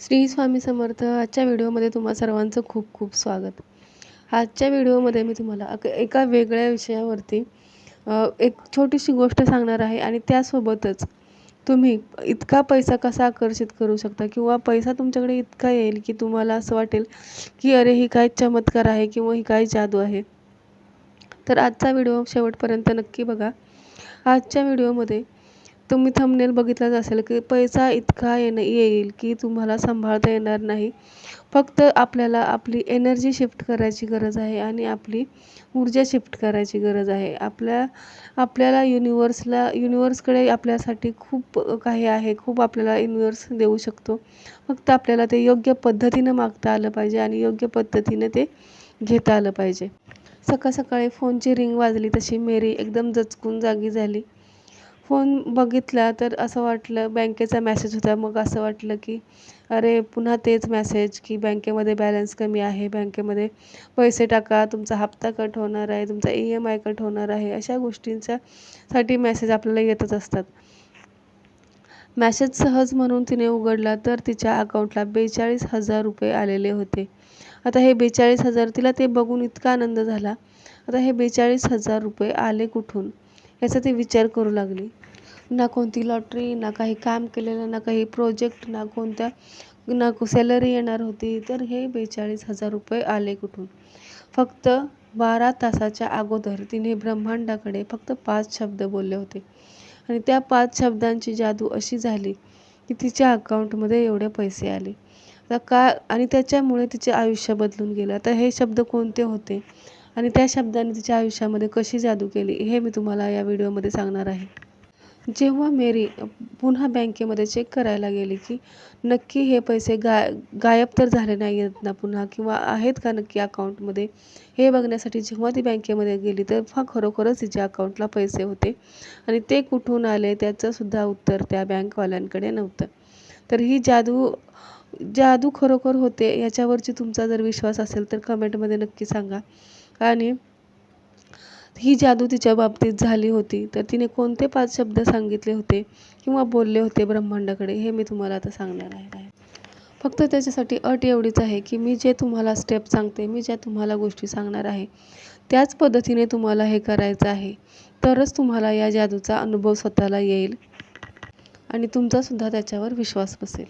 श्री स्वामी समर्थ आजच्या व्हिडिओमध्ये तुम्हा सर्वांचं खूप खूप स्वागत. आजच्या व्हिडिओमध्ये मी तुम्हाला एका वेगळ्या विषयावरती एक छोटीशी गोष्ट सांगणार आहे आणि त्यासोबतच तुम्ही इतका पैसा कसा आकर्षित करू शकता किंवा पैसा तुमच्याकडे इतका येईल की तुम्हाला असं वाटेल की अरे ही काय चमत्कार आहे किंवा ही काय जादू आहे. तर आजचा व्हिडिओ शेवटपर्यंत नक्की बघा. आजच्या व्हिडिओमध्ये तुम्ही थंबनेल बघितलाच असेल की पैसा इतका येणं येईल की तुम्हाला सांभाळता येणार नाही. फक्त आपल्याला आपली एनर्जी शिफ्ट करायची गरज आहे आणि आपली ऊर्जा शिफ्ट करायची गरज आहे. आपल्या आपल्याला युनिवर्सला युनिवर्सकडे आपल्यासाठी खूप काही आहे. खूप आपल्याला युनिवर्स देऊ शकतो. फक्त आपल्याला ते योग्य पद्धतीनं मागता आलं पाहिजे आणि योग्य पद्धतीने ते घेता आलं पाहिजे. सकाळ सकाळी फोनची रिंग वाजली तशी मेरी एकदम जचकून जागी झाली. फोन बघितला तर असं वाटलं बँकेचा मॅसेज होता. मग असं वाटलं की अरे पुन्हा तेच मॅसेज की बँकेमध्ये बॅलन्स कमी आहे. बँकेमध्ये पैसे टाका. तुमचा हप्ता कट होणार आहे. तुमचा ई एम आय कट होणार आहे. अशा गोष्टींच्या साठी मॅसेज आपल्याला येतच असतात. मॅसेज सहज म्हणून तिने उघडला तर तिच्या अकाउंटला बेचाळीस हजार रुपये आलेले होते. आता हे बेचाळीस हजार तिला ते बघून इतका आनंद झाला. आता हे बेचाळीस हजार रुपये आले कुठून? याचा ती विचार करू लागली. ना कोणती लॉटरी ना काही काम केलेलं ना काही प्रोजेक्ट ना कोणत्या ना सॅलरी येणार होती तर हे बेचाळीस हजार रुपये आले कुठून? फक्त बारा तासाच्या अगोदर तिने ब्रह्मांडाकडे फक्त पाच शब्द बोलले होते. आणि त्या पाच शब्दांची जादू अशी झाली की तिच्या अकाउंटमध्ये एवढे पैसे आले. आता का आणि त्याच्यामुळे तिचे आयुष्य बदलून गेलं. आता हे शब्द कोणते होते? आणि त्या शब्दाने तिच्या आयुष्यामध्ये कशी जादू केली? हे मी तुम्हाला या व्हिडिओमध्ये सांगणार आहे. जेव्हा मेरी पुन्हा बँकेमध्ये चेक करायला गेली की नक्की हे पैसे गाय गायब तर झाले नाही आहेत ना पुन्हा किंवा आहेत का नक्की अकाउंटमध्ये हे बघण्यासाठी जेव्हा ती बँकेमध्ये गेली तर खरोखरच तिच्या अकाउंटला पैसे होते आणि ते कुठून आले त्याचंसुद्धा उत्तर त्या बँकवाल्यांकडे नव्हतं. तर ही जादू जादू खरोखर होते याच्यावरची तुमचा जर विश्वास असेल तर कमेंटमध्ये नक्की सांगा. आणि ही जादू तिच्या बाबतीत झाली होती. तर तिने कोणते पाच शब्द सांगितले होते किंवा बोलले होते ब्रह्मांडाकडे हे मी तुम्हाला आता सांगणार आहे. फक्त त्याच्यासाठी अट एवढीच आहे की मी जे तुम्हाला स्टेप सांगते मी ज्या तुम्हाला गोष्टी सांगणार आहे त्याच पद्धतीने तुम्हाला हे करायचं आहे. तरच तुम्हाला या जादूचा अनुभव स्वतःला येईल आणि तुमचासुद्धा त्याच्यावर विश्वास बसेल.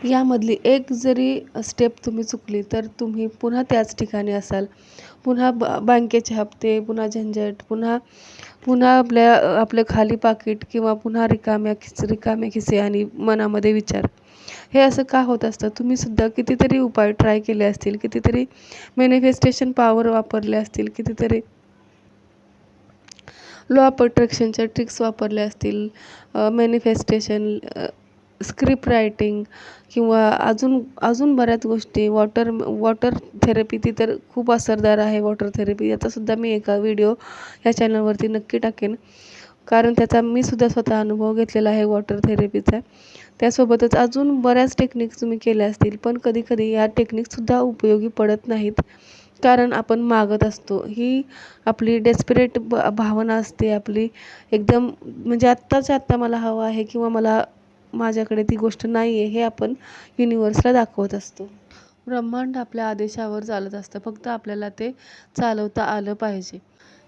यामधली एक जरी स्टेप तुम्ही चुकली तर तुम्ही पुन्हा त्याच ठिकाणी असाल. पुन्हा ब बँकेचे हप्ते पुन्हा झंझट पुन्हा पुन्हा आपल्या आपलं खाली पाकीट किंवा पुन्हा रिकाम्या खिस रिकामे खिसे आणि मनामध्ये विचार. हे असं का होत असतं? तुम्हीसुद्धा कितीतरी उपाय ट्राय केले असतील कितीतरी मॅनिफेस्टेशन पॉवर वापरले असतील कितीतरी लॉ ऑफ अट्रॅक्शनच्या ट्रिक्स वापरल्या असतील मॅनिफेस्टेशन स्क्रिप्ट रायटिंग किंवा अजून अजून बऱ्याच गोष्टी. वॉटर वॉटर थेरपी ती तर खूप असरदार आहे वॉटर थेरपी याचासुद्धा मी एका व्हिडिओ या चॅनलवरती नक्की टाकेन. कारण त्याचा मी सुद्धा स्वतः अनुभव घेतलेला आहे वॉटर थेरपीचा त्यासोबतच अजून बऱ्याच टेक्निक्स तुम्ही केल्या असतील पण कधीकधी या टेक्निकसुद्धा उपयोगी पडत नाहीत. कारण आपण मागत असतो. ही आपली डेस्परेट ब भावना असते आपली. एकदम म्हणजे आत्ताच्या आत्ता मला हवं आहे किंवा मला माझ्याकडे ती गोष्ट नाही आहे हे आपण युनिवर्सला दाखवत असतो. ब्रह्मांड आपल्या आदेशावर चालत असतं. फक्त आपल्याला ते चालवता आलं पाहिजे.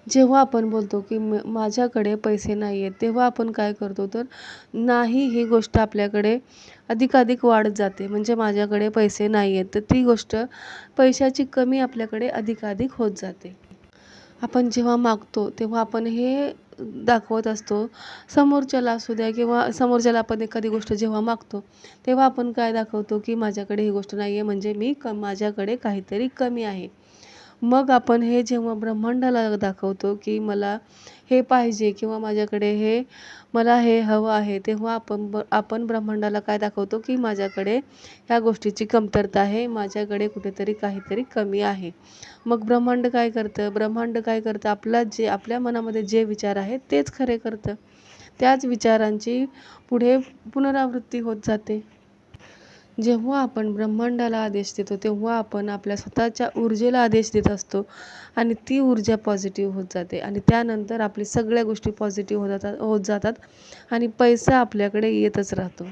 जेव्हा आपण बोलतो की म माझ्याकडे पैसे नाही आहेत तेव्हा आपण काय करतो? तर नाही ही गोष्ट आपल्याकडे अधिकाधिक वाढत जाते. म्हणजे माझ्याकडे पैसे नाही आहेत तर ती गोष्ट पैशाची कमी आपल्याकडे अधिकाधिक होत जाते. आपण जेव्हा मागतो तेव्हा आपण हे दाखवत असतो. समोरच्याला असू द्या किंवा समोरच्याला आपण एखादी गोष्ट जेव्हा मागतो तेव्हा आपण काय दाखवतो की माझ्याकडे ही गोष्ट नाही आहे म्हणजे मी क माझ्याकडे काहीतरी कमी आहे. मग आपण हे जेव्हा ब्रह्मांडाला दाखवतो की मला हे पाहिजे किंवा माझ्याकडे हे मला हे हवं आहे तेव्हा आपण ब आपण ब्रह्मांडाला काय दाखवतो की माझ्याकडे ह्या गोष्टीची कमतरता आहे माझ्याकडे कुठेतरी काहीतरी कमी आहे. मग ब्रह्मांड काय करतं? ब्रह्मांड काय करतं? आपला जे आपल्या मनामध्ये जे विचार आहेत तेच खरे करतं. त्याच विचारांची पुढे पुनरावृत्ती होत जाते. जेव्हा आपण ब्रह्मांडाला आदेश देतो तेव्हा आपण आपल्या स्वतःच्या ऊर्जेला आदेश देत असतो आणि ती ऊर्जा पॉझिटिव्ह होत जाते. आणि त्यानंतर आपली सगळ्या गोष्टी पॉझिटिव्ह होत जातात होत जातात आणि पैसा आपल्याकडे येतच राहतो.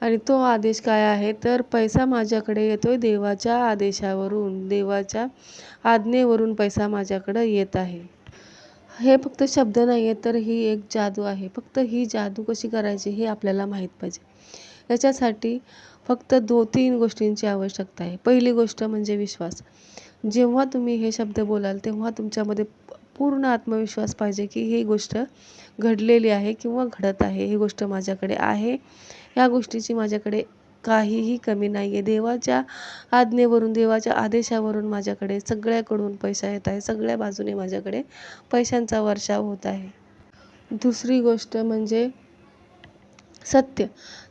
आणि तो आदेश काय आहे? तर पैसा माझ्याकडे येतो आहे देवाच्या आदेशावरून देवाच्या आज्ञेवरून पैसा माझ्याकडं येत आहे. हे फक्त शब्द नाही आहे तर ही एक जादू आहे. फक्त ही जादू कशी करायची हे आपल्याला माहीत पाहिजे. याच्यासाठी फक्त दो तीन गोष्टींची आवश्यकता आहे. पहिली गोष्ट म्हणजे विश्वास. जेव्हा तुम्ही हे शब्द बोलाल तेव्हा तुमच्यामध्ये पूर्ण आत्मविश्वास पाहिजे की ही गोष्ट घडलेली आहे किंवा घडत आहे. ही गोष्ट माझ्याकडे आहे. या गोष्टीची माझ्याकडे काहीही कमी नाही आहे देवाच्या आज्ञेवरून देवाच्या आदेशावरून माझ्याकडे सगळ्याकडून पैसा येत आहे. सगळ्या बाजूने माझ्याकडे पैशांचा वर्षाव होत आहे. दुसरी गोष्ट म्हणजे सत्य.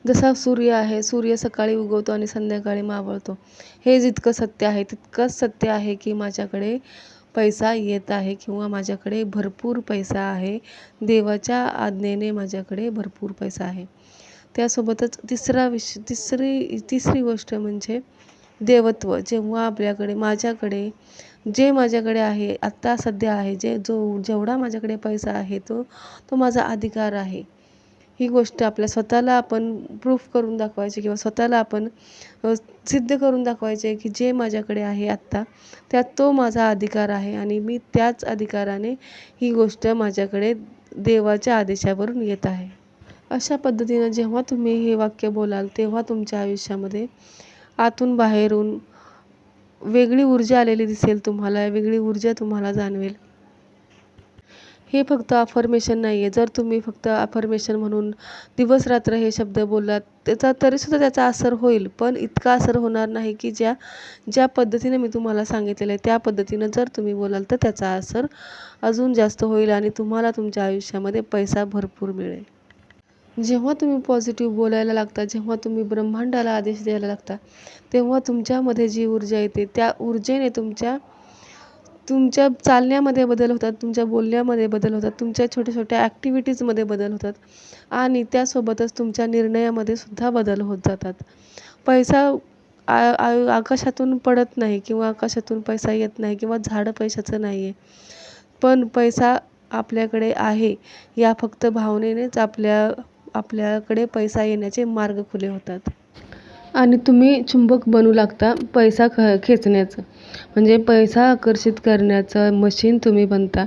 जसा सूर्य आहे सूर्य सकाळी उगवतो आणि संध्याकाळी मावळतो. हे जितकं सत्य आहे तितकंच सत्य आहे की माझ्याकडे पैसा येत आहे किंवा माझ्याकडे भरपूर पैसा आहे. देवाच्या आज्ञेने माझ्याकडे भरपूर पैसा आहे. त्यासोबतच तिसरा विष तिसरी तिसरी गोष्ट म्हणजे देवत्व. जेव्हा आपल्याकडे माझ्याकडे जे माझ्याकडे आहे आत्ता सध्या आहे जे जो जेवढा माझ्याकडे पैसा आहे तो तो माझा अधिकार आहे. ही गोष्ट आपल्या स्वतःला आपण प्रूफ करून दाखवायची किंवा स्वतःला आपण सिद्ध करून दाखवायचे की जे माझ्याकडे आहे आत्ता त्यात तो माझा अधिकार आहे आणि मी त्याच अधिकाराने ही गोष्ट माझ्याकडे देवाच्या आदेशावरून येत आहे. अशा पद्धतीनं जेव्हा तुम्ही हे वाक्य बोलाल तेव्हा तुमच्या आयुष्यामध्ये आतून बाहेरून वेगळी ऊर्जा आलेली दिसेल तुम्हाला वेगळी ऊर्जा तुम्हाला जाणवेल. हे फक्त अफर्मेशन नाही आहे जर तुम्ही फक्त अफर्मेशन म्हणून दिवस रात्र हे शब्द बोललात त्याचा तरीसुद्धा त्याचा असर होईल. पण इतका असर होणार नाही की ज्या ज्या पद्धतीने मी तुम्हाला सांगितलेलं आहे त्या पद्धतीनं जर तुम्ही बोलाल तर त्याचा असर अजून जास्त होईल आणि तुम्हाला तुमच्या आयुष्यामध्ये पैसा भरपूर मिळेल. जेव्हा तुम्ही पॉझिटिव्ह बोलायला लागता जेव्हा तुम्ही ब्रह्मांडाला आदेश द्यायला लागता तेव्हा तुमच्यामध्ये जी ऊर्जा येते त्या ऊर्जेने तुमच्या तुमच्या चालण्यामध्ये बदल होतात तुमच्या बोलण्यामध्ये बदल होतात तुमच्या छोट्या छोट्या ॲक्टिव्हिटीजमध्ये बदल होतात आणि त्यासोबतच तुमच्या निर्णयामध्ये सुद्धा बदल होत जातात. पैसा आ आ आकाशातून पडत नाही किंवा आकाशातून पैसा येत नाही किंवा झाडं पैशाचं नाही आहे पण पैसा आपल्याकडे आहे या फक्त भावनेनेच आपल्या आपल्याकडे पैसा येण्याचे मार्ग खुले होतात. आणि तुम्ही चुंबक बनू लागता पैसा ख खेचण्याचं. म्हणजे पैसा आकर्षित करण्याचं मशीन तुम्ही बनता.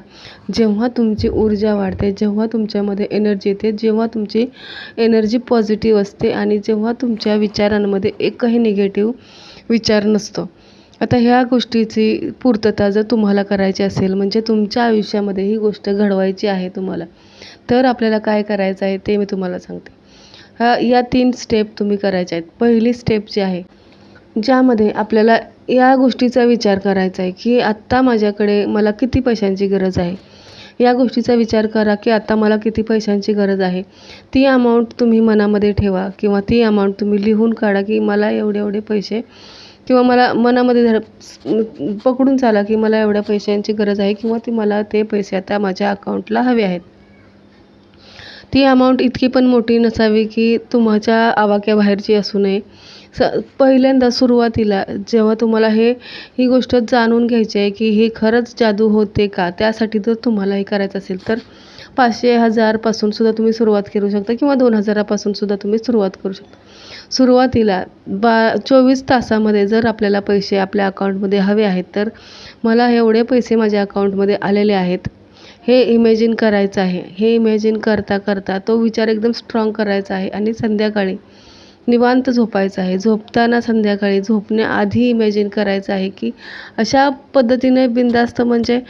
जेव्हा तुमची ऊर्जा वाढते जेव्हा तुमच्यामध्ये एनर्जी येते जेव्हा तुमची एनर्जी पॉझिटिव्ह असते आणि जेव्हा तुमच्या विचारांमध्ये एकही निगेटिव्ह विचार नसतो. आता ह्या गोष्टीची पूर्तता जर तुम्हाला करायची असेल म्हणजे तुमच्या आयुष्यामध्ये ही गोष्ट घडवायची आहे तुम्हाला तर आपल्याला काय करायचं आहे ते मी तुम्हाला सांगते. ह्या या तीन स्टेप तुम्ही करायच्या आहेत. पहिली स्टेप जी आहे ज्यामध्ये आपल्याला या गोष्टीचा विचार करायचा आहे की आत्ता माझ्याकडे मला किती पैशांची गरज आहे? या गोष्टीचा विचार करा की आत्ता मला किती पैशांची गरज आहे? ती अमाऊंट तुम्ही मनामध्ये ठेवा किंवा ती अमाऊंट तुम्ही लिहून काढा की मला एवढे एवढे पैसे किंवा मला मनामध्ये धर पकडून चाला की मला एवढ्या पैशांची गरज आहे किंवा ती मला ते पैसे आता माझ्या अकाउंटला हवे आहेत. ती अमाऊंट इतकी पण मोठी नसावी की तुमच्या आवाक्याबाहेरची असू नये. स पहिल्यांदा सुरुवातीला जेव्हा तुम्हाला हे ही गोष्ट जाणून घ्यायची आहे की हे खरंच जादू होते का त्यासाठी जर तुम्हाला हे करायचं असेल तर पाचशे हजारपासून सुद्धा तुम्ही सुरुवात करू शकता किंवा दोन हजारापासून सुद्धा तुम्ही सुरुवात करू शकता. सुरुवातीला बा चोवीस तासामध्ये जर आपल्याला पैसे आपल्या अकाउंटमध्ये हवे आहेत तर मला एवढे पैसे माझ्या अकाउंटमध्ये आलेले आहेत हे इमॅजिन करायचं आहे. हे इमॅजिन करता करता तो विचार एकदम स्ट्रॉंग करायचा आहे आणि संध्याकाळी निवांत झोपायचं आहे. झोपताना संध्याकाळी झोपण्याआधी इमॅजिन करायचं आहे की अशा पद्धतीने बिनधास्त म्हणजे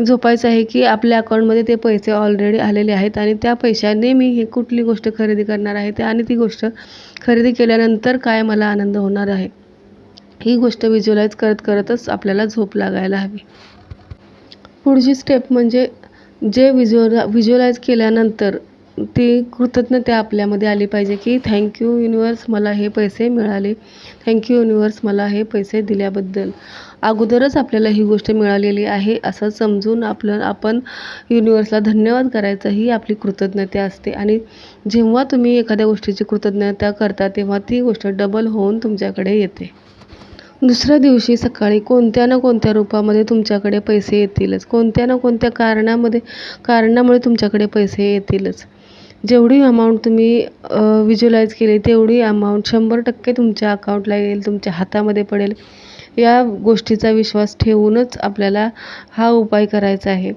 झोपायचं आहे की आपल्या अकाउंटमध्ये ते पैसे ऑलरेडी आलेले आहेत आणि त्या पैशाने मी हे कुठली गोष्ट खरेदी करणार आहे ते आणि ती गोष्ट खरेदी केल्यानंतर काय मला आनंद होणार आहे. ही गोष्ट व्हिज्युअलाइज करत करतच आपल्याला झोप लागायला हवी. पुढची स्टेप म्हणजे जे व्हिज्युअला व्हिज्युअलाइज केल्यानंतर ती कृतज्ञता आपल्यामध्ये आली पाहिजे की थँक्यू युनिवर्स मला हे पैसे मिळाले. थँक्यू युनिवर्स मला हे पैसे दिल्याबद्दल. अगोदरच आपल्याला ही गोष्ट मिळालेली आहे असं समजून आपलं आपण युनिवर्सला धन्यवाद करायचं ही आपली कृतज्ञता असते. आणि जेव्हा तुम्ही एखाद्या गोष्टीची कृतज्ञता करता तेव्हा ती गोष्ट डबल होऊन तुमच्याकडे येते. दुसऱ्या दिवशी सकाळी कोणत्या ना कोणत्या रूपामध्ये तुमच्याकडे पैसे येतीलच. कोणत्या ना कोणत्या कारणामध्ये कारणामुळे तुमच्याकडे पैसे येतीलच. जेवढी अमाऊंट तुम्ही विज्युलाइज केली तेवढी अमाऊंट शंभर टक्के तुमच्या अकाउंटला येईल तुमच्या हातामध्ये पडेल. या गोष्टीचा विश्वास ठेवूनच आपल्याला हा उपाय करायचा आहे.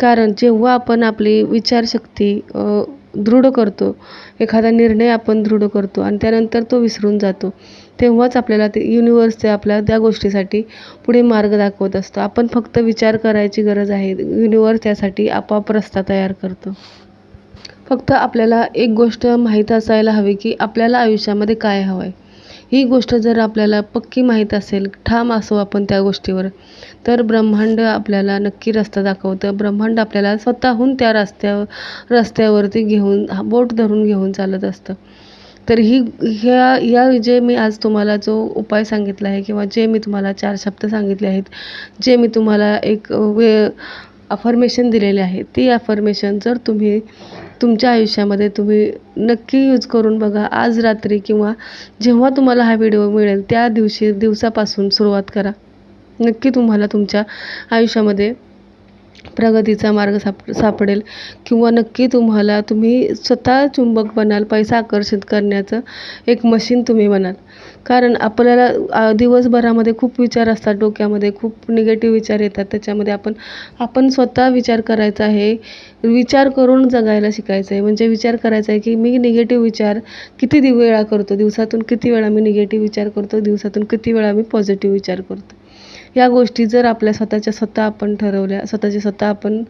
कारण जेव्हा आपण आपली विचारशक्ती दृढ करतो. एखादा निर्णय आपण दृढ करतो आणि त्यानंतर तो विसरून जातो. तेव्हाच आपल्याला ते युनिवर्स ते आपल्या त्या गोष्टीसाठी पुढे मार्ग दाखवत असतो. आपण फक्त विचार करायची गरज आहे. युनिवर्स त्यासाठी आपोआप रस्ता तयार करतो. फक्त आपल्याला एक गोष्ट माहीत असायला हवी की आपल्याला आयुष्यामध्ये काय हवं आहे ही गोष्ट जर आपल्याला पक्की माहीत असेल ठाम असो आपण त्या गोष्टीवर तर ब्रह्मांड आपल्याला नक्की रस्ता दाखवतं. ब्रह्मांड आपल्याला स्वतःहून त्या रस्त्यावर रस्त्यावरती घेऊन बोट धरून घेऊन चालत असतं. तर ही ह्या या जे मी आज तुम्हाला जो उपाय सांगितला आहे किंवा जे मी तुम्हाला चार शब्द सांगितले आहेत जे मी तुम्हाला एक वे अफर्मेशन दिलेले आहे ती अफर्मेशन जर तुम्ही तुमच्या आयुष्यामध्ये तुम्ही नक्की यूज करून बघा. आज रात्री किंवा जेव्हा तुम्हाला हा व्हिडिओ मिळेल त्या दिवशी दिवसापासून सुरुवात करा. नक्की तुम्हाला तुमच्या आयुष्यामध्ये प्रगतीचा मार्ग साप सापडेल. किंवा नक्की तुम्हाला तुम्ही स्वतः चुंबक बनाल पैसा आकर्षित करण्याचं एक मशीन तुम्ही बनाल. कारण आपल्याला दिवसभरामध्ये खूप विचार असतात डोक्यामध्ये खूप निगेटिव्ह विचार येतात. त्याच्यामध्ये आपण आपण स्वतः विचार करायचा आहे. विचार करून जगायला शिकायचं आहे म्हणजे विचार करायचा आहे की मी निगेटिव्ह विचार किती दिवेळा करतो? दिवसातून किती वेळा मी निगेटिव्ह विचार करतो? दिवसातून किती वेळा मी पॉझिटिव्ह विचार करतो? या गोष्टी जर आपल्या स्वतःच्या स्वतः आपण ठरवल्या स्वतःच्या स्वतः आपण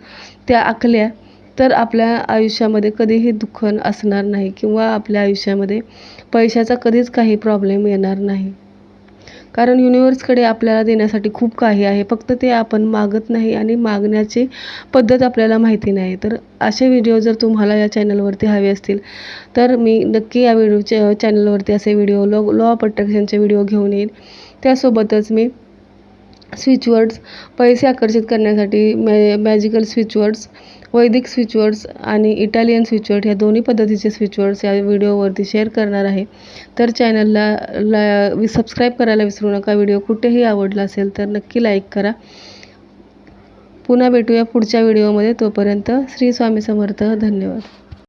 त्या आखल्या तर आपल्या आयुष्यामध्ये कधीही दुःख असणार नाही किंवा आपल्या आयुष्यामध्ये पैशाचा कधीच काही प्रॉब्लेम येणार नाही. कारण युनिवर्सकडे आपल्याला देण्यासाठी खूप काही आहे. फक्त ते आपण मागत नाही आणि मागण्याची पद्धत आपल्याला माहिती नाही. तर असे व्हिडिओ जर तुम्हाला या चॅनलवरती हवे असतील तर मी नक्की या व्हिडिओच्या चॅनलवरती असे व्हिडिओ लॉ लॉ ऑफ अट्रॅक्शनचे व्हिडिओ घेऊन येईल त्यासोबतच मी स्विचवर्ड्स पैसे आकर्षित करण्यासाठी मॅ मॅजिकल स्विचवर्ड्स वैदिक स्विचवर्ड्स आणि इटालियन स्विचवर्ड ह्या दोन्ही पद्धतीचे स्विचवर्ड्स या व्हिडिओवरती शेअर करणार आहे. तर चॅनलला ला सबस्क्राईब करायला विसरू नका. व्हिडिओ कुठेही आवडला असेल तर नक्की लाईक करा. पुन्हा भेटूया पुढच्या व्हिडिओमध्ये. तोपर्यंत श्री स्वामी समर्थ. धन्यवाद.